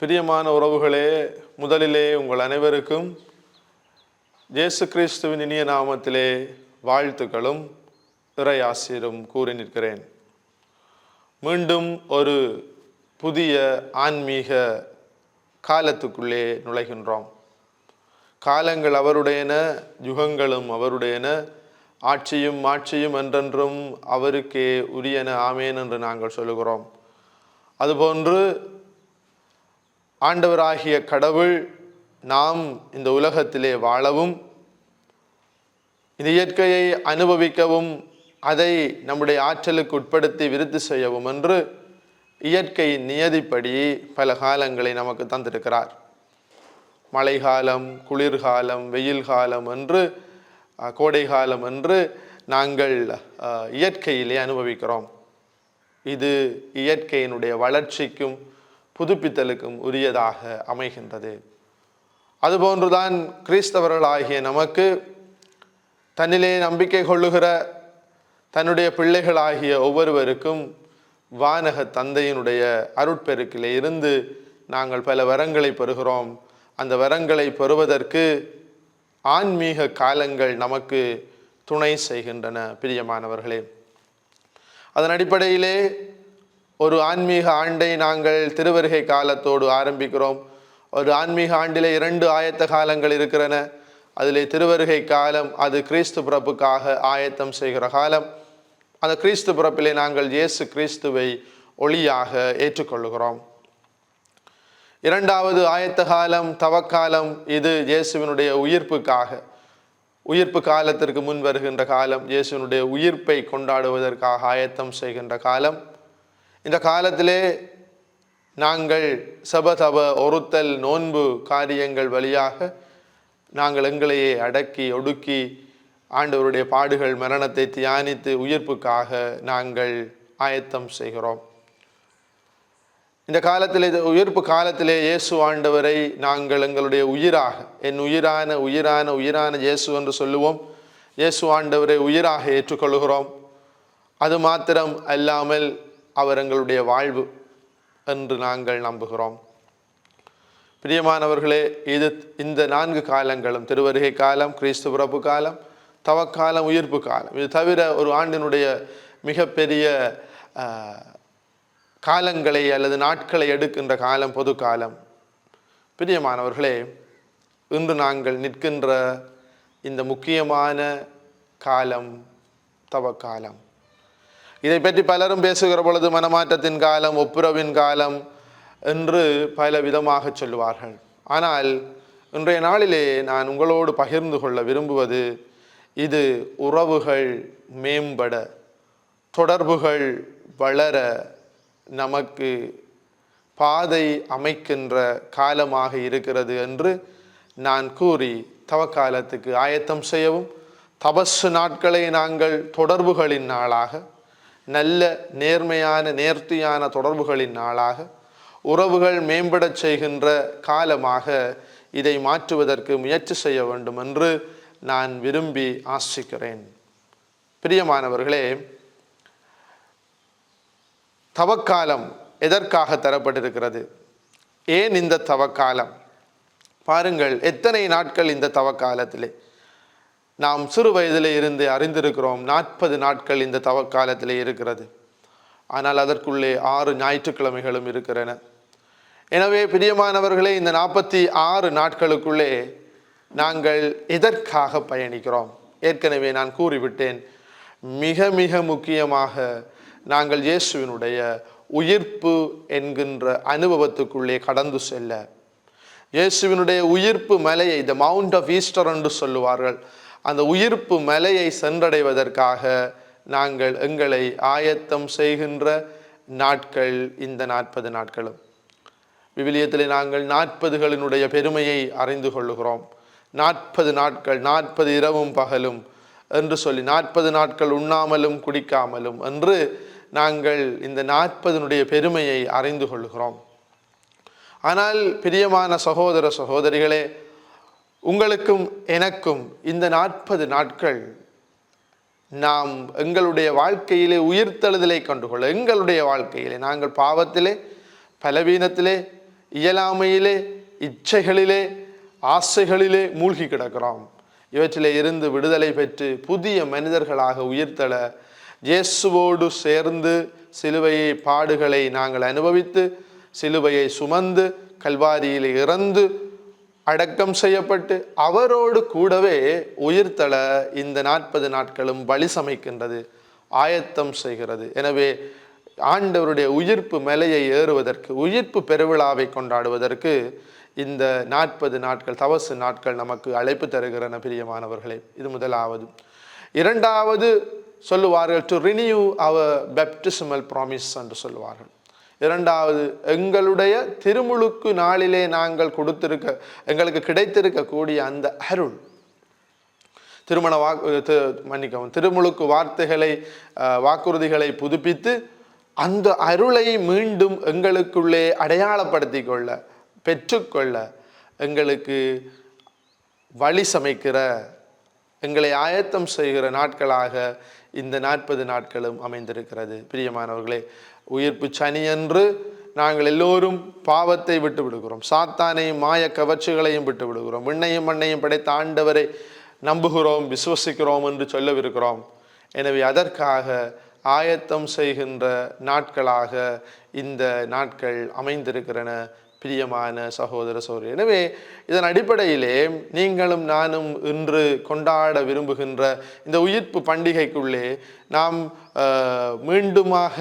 பிரியமான உறவுகளே முதலிலே உங்கள் அனைவருக்கும் இயேசு கிறிஸ்துவின் இனிய நாமத்திலே வாழ்த்துக்களும் இறையாசிரும் கூறி நிற்கிறேன். மீண்டும் ஒரு புதிய ஆன்மீக காலத்துக்குள்ளே நுழைகின்றோம். காலங்கள் அவருடையன யுகங்களும் அவருடையன ஆட்சியும் மாட்சியும் என்றென்றும் அவருக்கே உரியன ஆமேன் என்று நாங்கள் சொல்லுகிறோம். அதுபோன்று ஆண்டவராகிய கடவுள் நாம் இந்த உலகத்திலே வாழவும் இந்த இயற்கையை அனுபவிக்கவும் அதை நம்முடைய ஆற்றலுக்கு உட்படுத்தி விருத்தி செய்யவும் என்று இயற்கையின் நியதிப்படி பல காலங்களை நமக்கு தந்திருக்கிறார். மழைக்காலம் குளிர்காலம் வெயில் காலம் என்று கோடை காலம் என்று நாங்கள் இயற்கையிலே அனுபவிக்கிறோம். இது இயற்கையினுடைய வளர்ச்சிக்கும் புதுப்பித்தலுக்கும் உரியதாக அமைகின்றது. அதுபோன்றுதான் கிறிஸ்தவர்களாகிய நமக்கு தன்னிலே நம்பிக்கை கொள்ளுகிற தன்னுடைய பிள்ளைகளாகிய ஒவ்வொருவருக்கும் வானக தந்தையினுடைய அருட்பெருக்கிலே இருந்து நாங்கள் பல வரங்களை பெறுகிறோம். அந்த வரங்களை பெறுவதற்கு ஆன்மீக காலங்கள் நமக்கு துணை செய்கின்றன பிரியமானவர்களே. அதன் அடிப்படையிலே ஒரு ஆன்மீக ஆண்டை நாங்கள் திருவருகை காலத்தோடு ஆரம்பிக்கிறோம். ஒரு ஆன்மீக ஆண்டிலே இரண்டு ஆயத்த காலங்கள் இருக்கிறன. அதிலே திருவருகை காலம் அது கிறிஸ்து பிறப்புக்காக ஆயத்தம் செய்கிற காலம். அந்த கிறிஸ்து பிறப்பிலே நாங்கள் இயேசு கிறிஸ்துவை ஒளியாக ஏற்றுக்கொள்ளுகிறோம். இரண்டாவது ஆயத்த காலம் தவக்காலம் இது இயேசுவினுடைய உயிர்ப்புக்காக. உயிர்ப்பு காலத்திற்கு முன் வருகின்ற காலம் இயேசுவினுடைய உயிர்ப்பை கொண்டாடுவதற்காக ஆயத்தம் செய்கின்ற காலம். இந்த காலத்திலே நாங்கள் சபதப ஒருத்தல் நோன்பு காரியங்கள் வழியாக நாங்கள் எங்களையே அடக்கி ஒடுக்கி ஆண்டவருடைய பாடுகள் மரணத்தை தியானித்து உயிர்ப்புக்காக நாங்கள் ஆயத்தம் செய்கிறோம். இந்த காலத்தில் உயிர்ப்பு காலத்திலே இயேசு ஆண்டவரை நாங்கள் எங்களுடைய உயிராக என் உயிரான உயிரான உயிரான இயேசு என்று சொல்லுவோம். இயேசு ஆண்டவரை உயிராக ஏற்றுக்கொள்கிறோம். அது மாத்திரம் அல்லாமல் அவர் எங்களுடைய வாழ்வு என்று நாங்கள் நம்புகிறோம். பிரியமானவர்களே இது இந்த நான்கு காலங்களும் திருவருகை காலம் கிறிஸ்து பிறப்பு காலம் தவக்காலம் உயிர்ப்பு காலம். இது தவிர ஒரு ஆண்டினுடைய மிகப்பெரிய காலங்களை அல்லது நாட்களை எடுக்கின்ற காலம் பொது காலம். பிரியமானவர்களே இன்று நாங்கள் நிற்கின்ற இந்த முக்கியமான காலம் தவக்காலம். இதை பற்றி பலரும் பேசுகிற பொழுது மனமாற்றத்தின் காலம் ஒப்புரவின் காலம் என்று பல விதமாக சொல்லுவார்கள். ஆனால் இன்றைய நாளிலே நான் உங்களோடு பகிர்ந்து கொள்ள விரும்புவது இது உறவுகள் மேம்பட தொடர்புகள் வளர நமக்கு பாதை அமைக்கின்ற காலமாக இருக்கிறது என்று நான் கூறி தவக்காலத்துக்கு ஆயத்தம் செய்யவும் தபசு நாட்களை நாங்கள் தொடர்புகளின் நாளாக நல்ல நேர்மையான நேர்த்தியான தொடர்புகளின் நாளாக உறவுகள் மேம்படச் செய்கின்ற காலமாக இதை மாற்றுவதற்கு முயற்சி செய்ய வேண்டும் என்று நான் விரும்பி ஆசிக்கிறேன். பிரியமானவர்களே தவக்காலம் எதற்காக தரப்பட்டிருக்கிறது? ஏன் இந்த தவக்காலம்? பாருங்கள் எத்தனை நாட்கள் இந்த தவக்காலத்திலே? நாம் சிறு வயதில் இருந்து அறிந்திருக்கிறோம். நாற்பது நாட்கள் இந்த தவக்காலத்தில் இருக்கிறது. ஆனால் அதற்குள்ளே ஆறு ஞாயிற்றுக்கிழமைகளும் இருக்கிறன. எனவே பிரியமானவர்களே இந்த நாற்பத்தி ஆறு நாட்களுக்குள்ளே நாங்கள் எதற்காக பயணிக்கிறோம். ஏற்கனவே நான் கூறிவிட்டேன். மிக மிக முக்கியமாக நாங்கள் இயேசுவினுடைய உயிர்ப்பு என்கின்ற அனுபவத்துக்குள்ளே கடந்து செல்ல. இயேசுவினுடைய உயிர்ப்பு மலையை த மவுண்ட் ஆஃப் ஈஸ்டர் என்று சொல்லுவார்கள். அந்த உயிர்ப்பு மலையை சென்றடைவதற்காக நாங்கள் எங்களை ஆயத்தம் செய்கின்ற நாட்கள் இந்த நாற்பது நாட்களும். விவிலியத்தில் நாங்கள் நாற்பதுகளினுடைய பெருமையை அறிந்து கொள்ளுகிறோம். நாற்பது நாட்கள் நாற்பது இரவும் பகலும் என்று சொல்லி நாற்பது நாட்கள் உண்ணாமலும் குடிக்காமலும் என்று நாங்கள் இந்த நாற்பதனுடைய பெருமையை அறிந்து கொள்ளுகிறோம். ஆனால் பிரியமான சகோதர சகோதரிகளே உங்களுக்கும் எனக்கும் இந்த நாற்பது நாட்கள் நாம் எங்களுடைய வாழ்க்கையிலே உயிர்த்தெழுதலை கண்டுகொள்ள எங்களுடைய வாழ்க்கையிலே நாங்கள் பாவத்திலே பலவீனத்திலே இயலாமையிலே இச்சைகளிலே ஆசைகளிலே மூழ்கி கிடக்கிறோம். இவற்றிலே இருந்து விடுதலை பெற்று புதிய மனிதர்களாக உயிர்த்தள இயேசுவோடு சேர்ந்து சிலுவையை பாடுகளை நாங்கள் அனுபவித்து சிலுவையை சுமந்து கல்வாரியில் இறந்து அடக்கம் செய்யப்பட்டு அவரோடு கூடவே உயிர்த்தள இந்த நாற்பது நாட்களும் பலி சமைக்கின்றது ஆயத்தம் செய்கிறது. எனவே ஆண்டவருடைய உயிர்ப்பு மலையை ஏறுவதற்கு உயிர்ப்பு பெருவிழாவை கொண்டாடுவதற்கு இந்த நாற்பது நாட்கள் தவசு நாட்கள் நமக்கு அழைப்பு தருகிறன பிரியமானவர்களே. இது முதலாவது. இரண்டாவது சொல்லுவார்கள் to renew our baptismal promise என்று சொல்லுவார்கள். இரண்டாவது எங்களுடைய திருமுழுக்கு நாளிலே நாங்கள் கொடுத்திருக்க எங்களுக்கு கிடைத்திருக்கக்கூடிய அந்த அருள். திருமண வாக்கு மன்னிக்கவும் திருமுழுக்கு வார்த்தைகளை வாக்குறுதிகளை புதுப்பித்து அந்த அருளை மீண்டும் எங்களுக்குள்ளே அடையாளப்படுத்தி கொள்ள பெற்றுக்கொள்ள எங்களுக்கு வழி சமைக்கிற எங்களை ஆயத்தம் செய்கிற நாட்களாக இந்த நாற்பது நாட்களும் அமைந்திருக்கிறது. பிரியமானவர்களே உயிர்ப்பு சனியன்று நாங்கள் எல்லோரும் பாவத்தை விட்டு விடுகிறோம் சாத்தானையும் மாய கவர்ச்சிகளையும் விட்டு விடுகிறோம் விண்ணையும் மண்ணையும் படைத்த ஆண்டவரை நம்புகிறோம் விசுவசிக்கிறோம் என்று சொல்லவிருக்கிறோம். எனவே அதற்காக ஆயத்தம் செய்கின்ற நாட்களாக இந்த நாட்கள் அமைந்திருக்கிறன பிரியமான சகோதர சகோதரி எனவே இதன் அடிப்படையிலே நீங்களும் நானும் இன்று கொண்டாட விரும்புகின்ற இந்த உயிர்ப்பு பண்டிகைக்குள்ளே நாம் மீண்டுமாக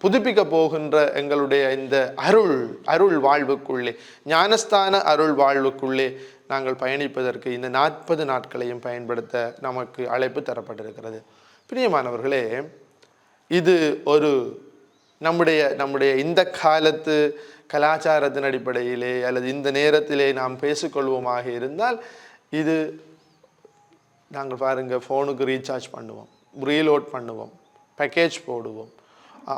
புதுப்பிக்க போகின்ற எங்களுடைய இந்த அருள் அருள் வாழ்வுக்குள்ளே ஞானஸ்தான அருள் வாழ்வுக்குள்ளே நாங்கள் பயணிப்பதற்கு இந்த நாற்பது நாட்களையும் பயன்படுத்த நமக்கு அழைப்பு தரப்பட்டிருக்கிறது. பிரியமானவர்களே இது ஒரு நம்முடைய நம்முடைய இந்த காலத்து கலாச்சாரத்தின் அடிப்படையிலே அல்லது இந்த நேரத்திலே நாம் பேசிக்கொள்வோமாக இருந்தால் இது நாங்கள் பாருங்கள் ஃபோனுக்கு ரீசார்ஜ் பண்ணுவோம் ரீலோட் பண்ணுவோம் பேக்கேஜ் போடுவோம்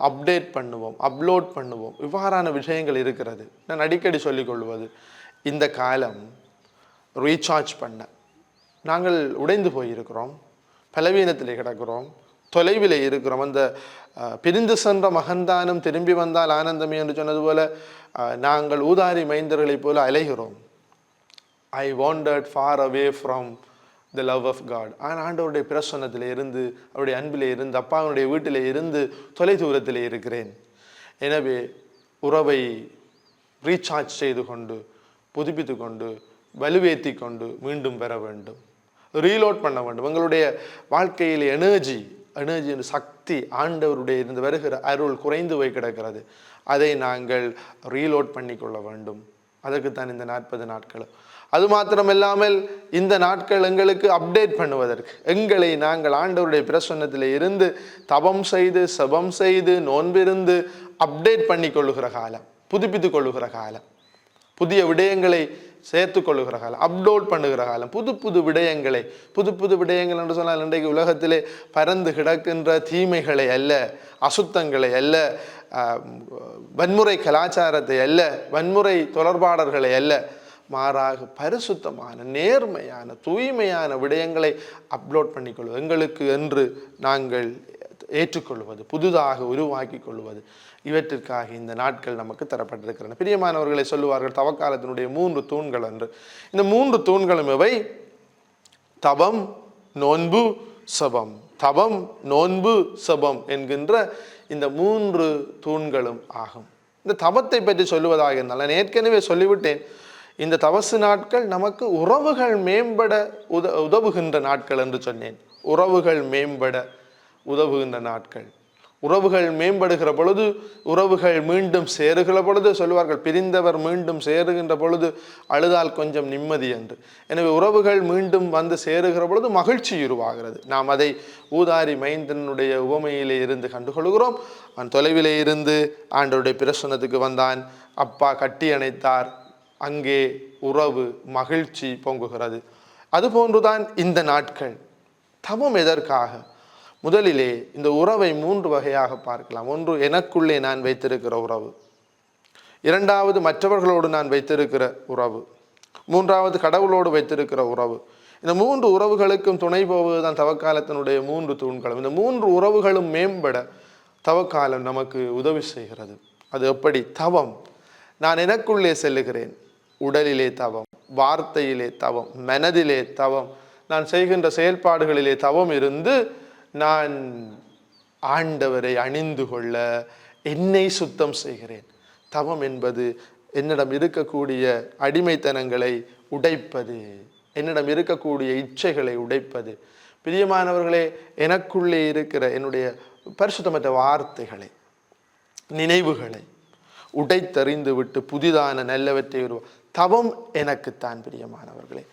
அப்டேட் பண்ணுவோம் அப்லோட் பண்ணுவோம். இவ்வாறான விஷயங்கள் இருக்கிறது. நான் அடிக்கடி சொல்லிக்கொள்வது இந்த காலம் ரீசார்ஜ் பண்ண. நாங்கள் உடைந்து போயிருக்கிறோம் பலவீனத்திலே கிடக்கிறோம். தொலைவிலே இருக்கிறோம். அந்த பிரிந்து சென்ற மகன்தானும் திரும்பி வந்தால் ஆனந்தமே என்று சொன்னது போல நாங்கள் ஊதாரி மைந்தர்களைப் போல அலைகிறோம். I wandered far away from the love of God ஆனால் ஆண்டவருடைய பிரசன்னத்தில் இருந்து அவருடைய அன்பில் இருந்து அப்பாவுடைய வீட்டிலே இருந்து தொலை தூரத்தில் இருக்கிறேன். எனவே உறவை ரீசார்ஜ் செய்து கொண்டு புதுப்பித்து கொண்டு வலுவேற்றி கொண்டு மீண்டும் பெற வேண்டும். ரீலோட் பண்ண வேண்டும். எங்களுடைய வாழ்க்கையில் எனர்ஜி எனர்ஜி சக்தி ஆண்டவருடைய இருந்து வருகிற அருள் குறைந்து போய் கிடக்கிறது. அதை நாங்கள் ரீலோட் பண்ணிக்கொள்ள வேண்டும். அதற்குத்தான் இந்த நாற்பது நாட்கள். அது மாத்திரமில்லாமல் இந்த நாட்கள் எங்களுக்கு அப்டேட் பண்ணுவதற்கு எங்களை நாங்கள் ஆண்டவருடைய பிரசன்னத்தில் இருந்து தபம் செய்து சபம் செய்து நோன்பிருந்து அப்டேட் பண்ணி கொள்ளுகிற காலம் புதுப்பித்துக் கொள்ளுகிற காலம். புதிய விடயங்களை சேர்த்து கொள்ளுகிற காலம் அப்லோட் பண்ணுகிற காலம் புது புது விடயங்களை புது புது விடயங்கள் என்று சொன்னால் இன்றைக்கு உலகத்திலே பறந்து கிடக்கின்ற தீமைகளை அல்ல அசுத்தங்களை அல்ல வன்முறை கலாச்சாரத்தை அல்ல வன்முறை தொடர்பாடல்களை அல்ல மாறாக பரிசுத்தமான நேர்மையான தூய்மையான விடயங்களை அப்லோட் பண்ணிக்கொள்வோம் எங்களுக்கு என்று நாங்கள் ஏற்றுக்கொள்வது புதுதாக உருவாக்கி கொள்வது இவற்றிற்காக இந்த நாட்கள் நமக்கு தரப்பட்டிருக்கின்றன. பிரியமானவர்களை சொல்லுவார்கள் தவக்காலத்தினுடைய மூன்று தூண்கள் என்று. இந்த மூன்று தூண்களும் இவை தபம் நோன்பு சபம். தபம் நோன்பு சபம் என்கின்ற இந்த மூன்று தூண்களும் ஆகும். இந்த தபத்தை பற்றி சொல்லுவதாக இருந்தால் நான் ஏற்கனவே சொல்லிவிட்டேன். இந்த தவசு நாட்கள் நமக்கு உறவுகள் மேம்பட உத உதவுகின்ற நாட்கள் என்று சொன்னேன். உறவுகள் மேம்பட உதவுகின்ற நாட்கள். உறவுகள் மேம்படுகிற பொழுது உறவுகள் மீண்டும் சேருகிற பொழுது சொல்வார்கள் பிரிந்தவர் மீண்டும் சேருகின்ற பொழுது அழுதால் கொஞ்சம் நிம்மதி என்று. எனவே உறவுகள் மீண்டும் வந்து சேருகிற பொழுது மகிழ்ச்சி உருவாகிறது. நாம் அதை ஊதாரி மைந்தனுடைய உவமையிலே இருந்து கண்டுகொள்கிறோம். அவன் தொலைவிலே இருந்து ஆண்டவருடைய பிரசன்னத்துக்கு வந்தான். அப்பா கட்டி அணைத்தார். அங்கே உறவு மகிழ்ச்சி பொங்குகிறது. அதுபோன்றுதான் இந்த நாட்கள். தவம் எதற்காக? முதலிலே இந்த உறவை மூன்று வகையாக பார்க்கலாம். ஒன்று எனக்குள்ளே நான் வைத்திருக்கிற உறவு. இரண்டாவது மற்றவர்களோடு நான் வைத்திருக்கிற உறவு. மூன்றாவது கடவுளோடு வைத்திருக்கிற உறவு. இந்த மூன்று உறவுகளுக்கும் துணை போவதுதான் தவக்காலத்தினுடைய மூன்று தூண்களும். இந்த மூன்று உறவுகளும் மேம்பட தவக்காலம் நமக்கு உதவி செய்கிறது. அது எப்படி? தவம். நான் எனக்குள்ளே செல்லுகிறேன். உடலிலே தவம். வார்த்தையிலே தவம். மனதிலே தவம். நான் செய்கின்ற செயல்பாடுகளிலே தவம் இருந்து நான் ஆண்டவரை அணிந்து கொள்ள என்னை சுத்தம் செய்கிறேன். தவம் என்பது என்னிடம் இருக்கக்கூடிய அடிமைத்தனங்களை உடைப்பது என்னிடம் இருக்கக்கூடிய இச்சைகளை உடைப்பது. பிரியமானவர்களே எனக்குள்ளே இருக்கிற என்னுடைய பரிசுத்தமற்ற வார்த்தைகளை நினைவுகளை உடைத்தறிந்து விட்டு புதிதான நல்லவற்றை உருவா தவம் எனக்குத்தான் பிரியமானவர்களே.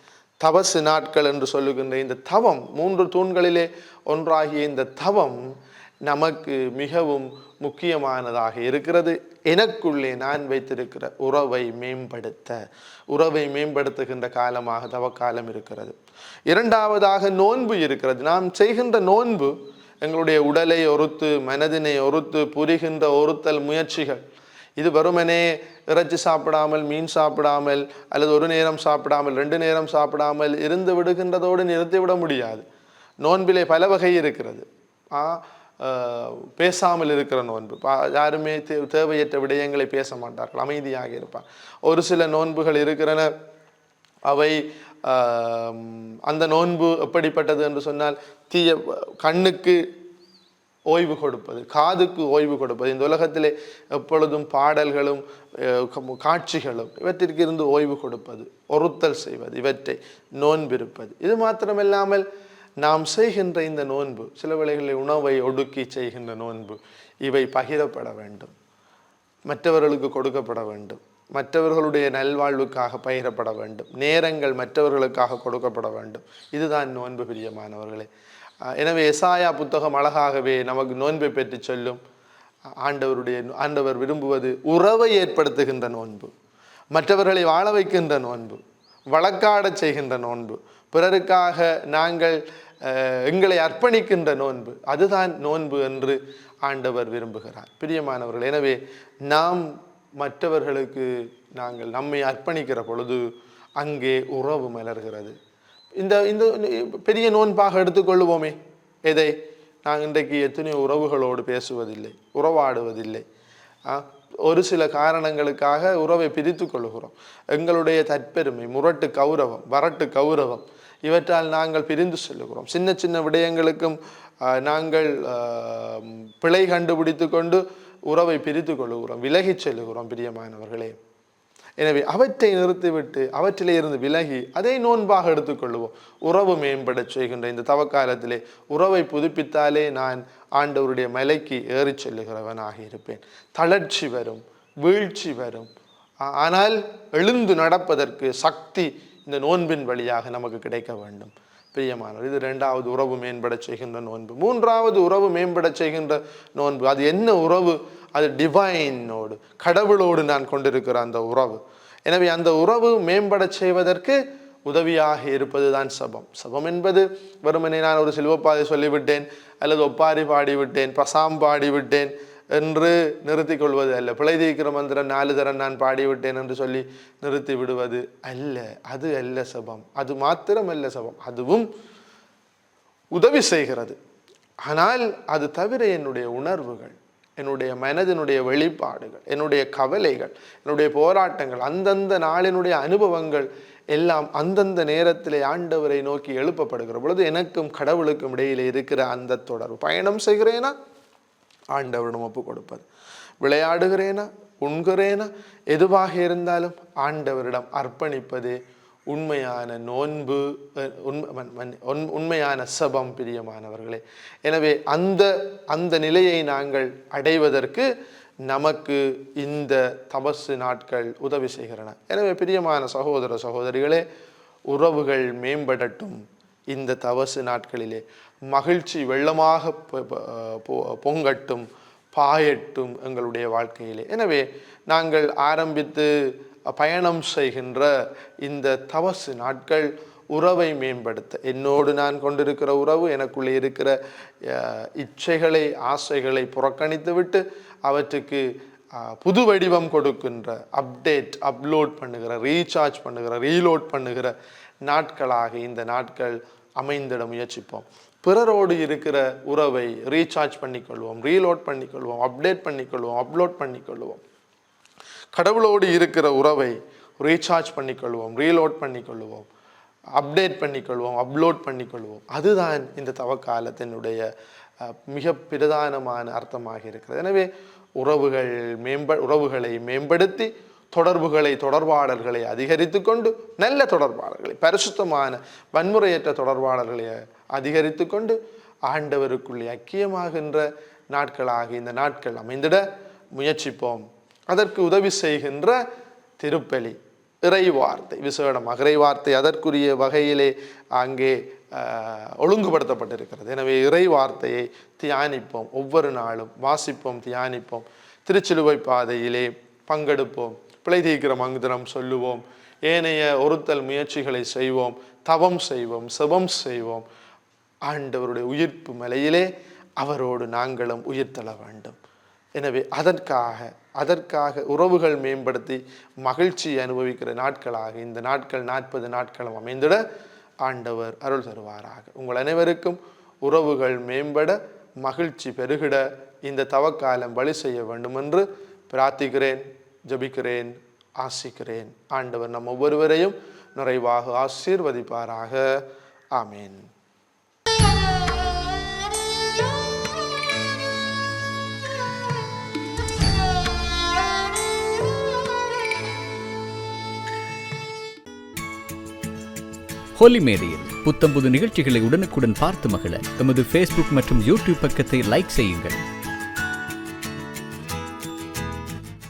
தவசு நாட்கள் என்று சொல்லுகின்ற இந்த தவம் மூன்று தூண்களிலே ஒன்றாகிய இந்த தவம் நமக்கு மிகவும் முக்கியமானதாக இருக்கிறது. எனக்குள்ளே நான் வைத்திருக்கிற உறவை மேம்படுத்த உறவை மேம்படுத்துகின்ற காலமாக தவக்காலம் இருக்கிறது. இரண்டாவதாக நோன்பு இருக்கிறது. நாம் செய்கின்ற நோன்பு எங்களுடைய உடலை ஒருத்து மனதினை ஒருத்து புரிகின்ற ஒருத்தல் முயற்சிகள் இது வெறுமனே இறைச்சி சாப்பிடாமல் மீன் சாப்பிடாமல் அல்லது ஒரு நேரம் சாப்பிடாமல் ரெண்டு நேரம் சாப்பிடாமல் இருந்து விடுகின்றதோடு நிறுத்திவிட முடியாது. நோன்பிலே பல வகை இருக்கிறது. ஆ, பேசாமல் இருக்கிற நோன்பு. பா- யாருமே தே- தேவையற்ற விடயங்களை பேச மாட்டார்கள் அமைதியாக இருப்பார். ஒரு சில நோன்புகள் இருக்கிறன அவை அந்த நோன்பு எப்படிப்பட்டது என்று சொன்னால் தீய கண்ணுக்கு ஓய்வு கொடுப்பது காதுக்கு ஓய்வு கொடுப்பது. இந்த உலகத்திலே எப்பொழுதும் பாடல்களும் காட்சிகளும் இவற்றிற்கு இருந்து ஓய்வு கொடுப்பது ஒருத்தல் செய்வது இவற்றை நோன்பிருப்பது. இது மாத்திரமில்லாமல் நாம் செய்கின்ற இந்த நோன்பு சில வேளைகளில் உணவை ஒடுக்கி செய்கின்ற நோன்பு இவை பகிரப்பட வேண்டும். மற்றவர்களுக்கு கொடுக்கப்பட வேண்டும். மற்றவர்களுடைய நல்வாழ்வுக்காக பகிரப்பட வேண்டும். நேரங்கள் மற்றவர்களுக்காக கொடுக்கப்பட வேண்டும். இதுதான் நோன்பு பிரியமானவர்களே. எனவே எசாயா புத்தகம் அழகாகவே நமக்கு நோன்பை பெற்று சொல்லும். ஆண்டவருடைய ஆண்டவர் விரும்புவது உறவை ஏற்படுத்துகின்ற நோன்பு மற்றவர்களை வாழ வைக்கின்ற நோன்பு வழக்காடச் செய்கின்ற நோன்பு பிறருக்காக நாங்கள் எங்களை அர்ப்பணிக்கின்ற நோன்பு அதுதான் நோன்பு என்று ஆண்டவர் விரும்புகிறார். பிரியமானவர்கள் எனவே நாம் மற்றவர்களுக்கு நாங்கள் நம்மை அர்ப்பணிக்கிற பொழுது அங்கே உறவு மலர்கிறது. இந்த இந்த பெரிய நோன்பாக எடுத்துக்கொள்ளுவோமே. எதை? நான் இன்றைக்கு எத்தனையோ உறவுகளோடு பேசுவதில்லை உறவாடுவதில்லை. ஒரு சில காரணங்களுக்காக உறவை பிரித்து கொள்கிறோம். எங்களுடைய தற்பெருமை முரட்டு கௌரவம் வரட்டு கௌரவம் இவற்றால் நாங்கள் பிரிந்து செல்லுகிறோம் சின்ன சின்ன விடயங்களுக்கும் நாங்கள் பிழை கண்டுபிடித்து கொண்டு உறவை பிரித்து கொள்ளுகிறோம். விலகிச் செல்லுகிறோம் பிரியமானவர்களே. எனவே அவற்றை நிறுத்திவிட்டு அவற்றிலே இருந்து விலகி அதை நோன்பாக எடுத்துக்கொள்வோம் உறவு மேம்பட செய்கின்ற இந்த தவக்காலத்திலே உறவை புதுப்பித்தாலே நான் ஆண்டவருடைய மலைக்கு ஏறிச் செல்லுகிறவனாக இருப்பேன். தளர்ச்சி வரும் வீழ்ச்சி வரும். ஆனால் எழுந்து நடப்பதற்கு சக்தி இந்த நோன்பின் வழியாக நமக்கு கிடைக்க வேண்டும். பிரியமானவர். இது ரெண்டாவது உறவு மேம்பட செய்கின்ற நோன்பு. மூன்றாவது உறவு மேம்படச் செய்கின்ற நோன்பு. அது என்ன உறவு? அது டிவைனோடு கடவுளோடு நான் கொண்டிருக்கிற அந்த உறவு. எனவே அந்த உறவு மேம்படச் செய்வதற்கு உதவியாக இருப்பது தான் சபம். சபம் என்பது வெறுமனே நான் ஒரு சிலுவப்பாதை சொல்லிவிட்டேன் அல்லது ஒப்பாரி பாடிவிட்டேன் பசாம் பாடிவிட்டேன் என்று நிறுத்தி கொள்வது அல்ல. பிழை தீக்கிற மந்திரம் நாலு தரம் நான் பாடிவிட்டேன் என்று சொல்லி நிறுத்தி விடுவது அல்ல. அது அல்ல சபம். அது மாத்திரம் அல்ல சபம். அதுவும் உதவி செய்கிறது. ஆனால் அது தவிர என்னுடைய உணர்வுகள் என்னுடைய மனதினுடைய வெளிப்பாடுகள் என்னுடைய கவலைகள் என்னுடைய போராட்டங்கள் அந்தந்த நாளினுடைய அனுபவங்கள் எல்லாம் அந்தந்த நேரத்திலே ஆண்டவரை நோக்கி எழுப்பப்படுகிற பொழுது எனக்கும் கடவுளுக்கும் இடையிலே இருக்கிற அந்த தொடர்பு. பயணம் செய்கிறேனா? ஆண்டவரிடம் ஒப்பு கொடுப்பது விளையாடுகிறேனா? உண்கிறேனா? எதுவாக இருந்தாலும் ஆண்டவரிடம் அர்ப்பணிப்பது உண்மையான நோன்பு உண்மை மன்- உண்மையான சபம் பிரியமானவர்களே. எனவே அந்த அந்த நிலையை நாங்கள் அடைவதற்கு நமக்கு இந்த தபசு நாட்கள் உதவி செய்கிறன. எனவே பிரியமான சகோதர சகோதரிகளே உறவுகள் மேம்படட்டும் இந்த தவசு நாட்களிலே. மகிழ்ச்சி வெள்ளமாக பொங்கட்டும் பாயட்டும் எங்களுடைய வாழ்க்கையிலே. எனவே நாங்கள் ஆரம்பித்து பயணம் செய்கின்ற இந்த தவசு நாட்கள் உறவை மேம்படுத்த என்னோடு நான் கொண்டிருக்கிற உறவு எனக்குள்ளே இருக்கிற இச்சைகளை ஆசைகளை புறக்கணித்துவிட்டு அவற்றுக்கு புது வடிவம் கொடுக்கின்ற அப்டேட் அப்லோட் பண்ணுகிற ரீசார்ஜ் பண்ணுகிற ரீலோட் பண்ணுகிற நாட்களாக இந்த நாட்கள் அமைந்திட முயற்சிப்போம். பிறரோடு இருக்கிற உறவை ரீசார்ஜ் பண்ணிக்கொள்வோம் ரீலோட் பண்ணிக்கொள்வோம் அப்டேட் பண்ணிக்கொள்வோம் அப்லோட் பண்ணிக்கொள்வோம். கடவுளோடு இருக்கிற உறவை ரீசார்ஜ் பண்ணிக்கொள்வோம் ரீலோட் பண்ணிக்கொள்வோம் அப்டேட் பண்ணிக்கொள்வோம் அப்லோட் பண்ணிக்கொள்வோம். அதுதான் இந்த தவக்காலத்தினுடைய மிக பிரதானமான அர்த்தமாக இருக்கிறது. எனவே உறவுகள் மேம்ப உறவுகளை மேம்படுத்தி தொடர்புகளை தொடர்பாடல்களை அதிகரித்து கொண்டு நல்ல தொடர்பாளர்களை பரிசுத்தமான வன்முறையற்ற தொடர்பாளர்களை அதிகரித்து கொண்டு ஆண்டவருக்குள்ளே ஐக்கியமாகின்ற நாட்களாக இந்த நாட்கள் அமைந்திட முயற்சிப்போம். அதற்கு உதவி செய்கின்ற திருப்பலி இறை வார்த்தை விசேடமாக இறை வார்த்தை அதற்குரிய வகையிலே அங்கே ஒழுங்குபடுத்தப்பட்டிருக்கிறது. எனவே இறை வார்த்தையை தியானிப்போம். ஒவ்வொரு நாளும் வாசிப்போம் தியானிப்போம். திருச்சிலுவை பாதையிலே பங்கெடுப்போம். பிழை தீர்க்கிற மந்திரம் சொல்லுவோம். ஏனைய ஒருத்தல் முயற்சிகளை செய்வோம். தவம் செய்வோம். செபம் செய்வோம். ஆண்டவருடைய உயிர்ப்பு மலையிலே அவரோடு நாங்களும் உயிர்த்தள வேண்டும். எனவே அதற்காக அதற்காக உறவுகள் மேம்படுத்தி மகிழ்ச்சி அனுபவிக்கிற நாட்களாக இந்த நாட்கள் நாற்பது நாட்களும் அமைந்திட ஆண்டவர் அருள் தருவாராக. உங்கள் அனைவருக்கும் உறவுகள் மேம்பட மகிழ்ச்சி பெருகிட இந்த தவக்காலம் வழி செய்ய வேண்டும் என்று பிரார்த்திக்கிறேன். ஜபிக்கிறேன் ஆசிக்கிறேன். ஆண்டவர் நம் ஒவ்வொருவரையும் நிறைவாக ஆசீர்வதிப்பாராக. ஆமீன். ஹோலி மேடையில் புத்தம்புது நிகழ்ச்சிகளை உடனுக்குடன் பார்த்து மகிழ எமது ஃபேஸ்புக் மற்றும் யூடியூப் பக்கத்தை லைக் செய்யுங்கள்.